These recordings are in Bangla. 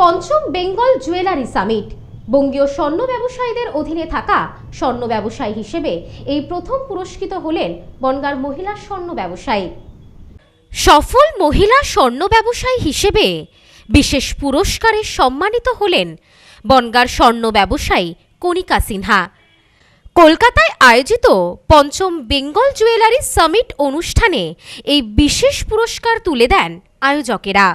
পঞ্চম বেঙ্গল জুয়েলারি সামিট। বঙ্গীয় স্বর্ণ ব্যবসায়ীদের অধীনে থাকা স্বর্ণ ব্যবসায়ী হিসেবে এই প্রথম পুরস্কৃত হলেন বনগাঁর মহিলা স্বর্ণ ব্যবসায়ী। সফল মহিলা স্বর্ণ ব্যবসায়ী হিসেবে বিশেষ পুরস্কারে সম্মানিত হলেন বনগাঁর স্বর্ণ ব্যবসায়ী কণিকা সিনহা। কলকাতায় আয়োজিত পঞ্চম বেঙ্গল জুয়েলারি সামিট অনুষ্ঠানে এই বিশেষ পুরস্কার তুলে দেন আয়োজকেরা।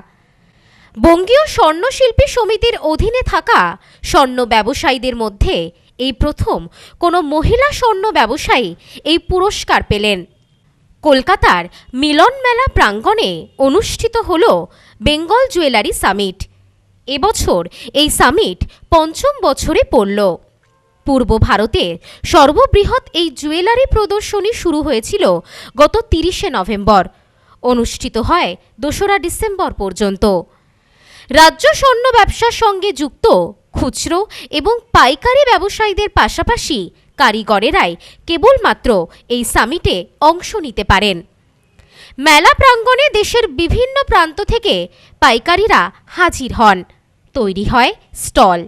বঙ্গীয় স্বর্ণশিল্পী সমিতির অধীনে থাকা স্বর্ণ ব্যবসায়ীদের মধ্যে এই প্রথম কোনো মহিলা স্বর্ণ ব্যবসায়ী এই পুরস্কার পেলেন। কলকাতার মিলন মেলা প্রাঙ্গণে অনুষ্ঠিত হল বেঙ্গল জুয়েলারি সামিট। এবছর এই সামিট পঞ্চম বছরে পড়ল। পূর্ব ভারতের সর্ববৃহৎ এই জুয়েলারি প্রদর্শনী শুরু হয়েছিল গত তিরিশে নভেম্বর। অনুষ্ঠিত হয় দোসরা ডিসেম্বর পর্যন্ত। রাজ্য স্বর্ণ ব্যবসার সঙ্গে যুক্ত খুচরো এবং পাইকারি ব্যবসায়ীদের পাশাপাশি কারিগরেরাই কেবলমাত্র এই সামিটে অংশ নিতে পারেন। মেলা প্রাঙ্গণে দেশের বিভিন্ন প্রান্ত থেকে পাইকারিরা হাজির হন। তৈরি হয় স্টল।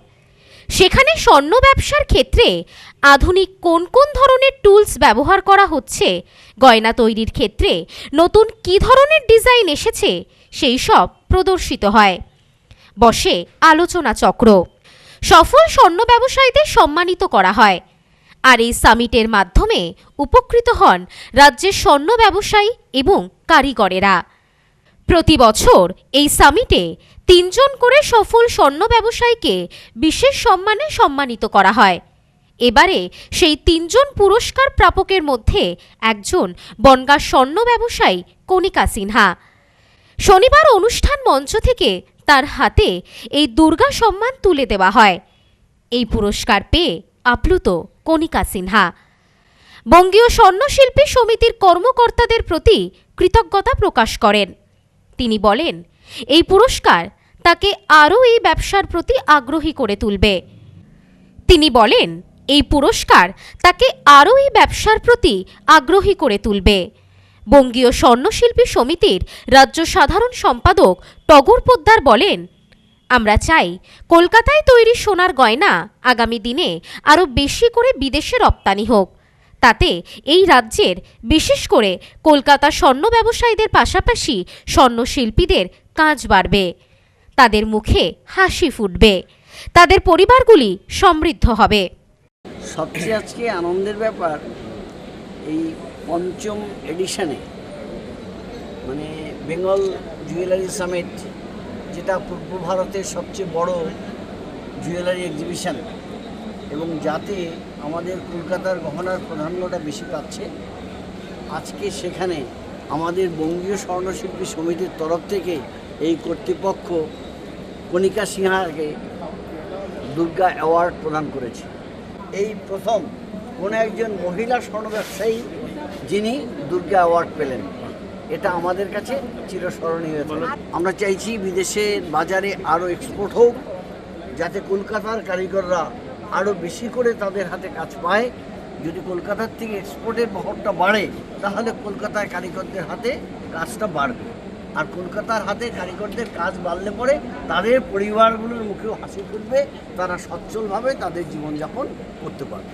সেখানে স্বর্ণ ব্যবসার ক্ষেত্রে আধুনিক কোন কোন ধরনের টুলস ব্যবহার করা হচ্ছে, গয়না তৈরির ক্ষেত্রে নতুন কী ধরনের ডিজাইন এসেছে, সেই সব প্রদর্শিত হয়। বসে আলোচনা চক্র। সফল স্বর্ণ ব্যবসায়ীদের সম্মানিত করা হয়। আর এই সামিটের মাধ্যমে উপকৃত হন রাজ্যের স্বর্ণ ব্যবসায়ী এবং কারিগরেরা। প্রতি বছর এই সামিটে তিনজন করে সফল স্বর্ণ ব্যবসায়ীকে বিশেষ সম্মানে সম্মানিত করা হয়। এবারে সেই তিনজন পুরস্কার প্রাপকের মধ্যে একজন বনগাঁ স্বর্ণ ব্যবসায়ী কণিকা সিনহা। শনিবার অনুষ্ঠান মঞ্চ থেকে তার হাতে এই দুর্গা সম্মান তুলে দেওয়া হয়। এই পুরস্কার পেয়ে আপ্লুত কণিকা সিনহা। বঙ্গীয় স্বর্ণশিল্পী সমিতির কর্মকর্তাদের প্রতি কৃতজ্ঞতা প্রকাশ করেন। তিনি বলেন, এই পুরস্কার তাকে আরও এই ব্যবসার প্রতি আগ্রহী করে তুলবে। তিনি বলেন, এই পুরস্কার তাকে আরও এই ব্যবসার প্রতি আগ্রহী করে তুলবে। বঙ্গীয় স্বর্ণশিল্পী সমিতির রাজ্য সাধারণ সম্পাদক টগর পোদ্দার বলেন, আমরা চাই কলকাতায় তৈরি সোনার গয়না আগামী দিনে আরও বেশি করে বিদেশে রপ্তানি হোক। তাতে এই রাজ্যের, বিশেষ করে কলকাতা স্বর্ণ ব্যবসায়ীদের পাশাপাশি স্বর্ণশিল্পীদের কাজ বাড়বে। তাদের মুখে হাসি ফুটবে। তাদের পরিবারগুলি সমৃদ্ধ হবে। সবচেয়ে আজকে আনন্দের ব্যাপার, এই পঞ্চম এডিশনে মানে বেঙ্গল জুয়েলারি সামিট, যেটা পূর্ব ভারতের সবচেয়ে বড় জুয়েলারি এক্সিবিশন এবং যাতে আমাদের কলকাতার গহনার প্রাধান্যটা বেশি পাচ্ছে, আজকে সেখানে আমাদের বঙ্গীয় স্বর্ণশিল্পী সমিতির তরফ থেকে এই কর্তৃপক্ষ কণিকা সিনহাকে দুর্গা অ্যাওয়ার্ড প্রদান করেছে। এই প্রথম কোনো একজন মহিলা স্বর্ণ ব্যবসায়ী যিনি দুর্গা অ্যাওয়ার্ড পেলেন। এটা আমাদের কাছে চিরস্মরণীয় আমরা চাইছি বিদেশের বাজারে আরও এক্সপোর্ট হোক, যাতে কলকাতার কারিগররা আরও বেশি করে তাদের হাতে কাজ পায়। যদি কলকাতার থেকে এক্সপোর্টের বহরটা বাড়ে, তাহলে কলকাতার কারিগরদের হাতে কাজটা বাড়বে। আর কলকাতার হাতে কারিগরদের কাজ বাড়লে পরে তাদের পরিবারগুলোর মুখেও হাসি ফুটবে, তারা সচ্ছলভাবে তাদের জীবনযাপন করতে পারবে।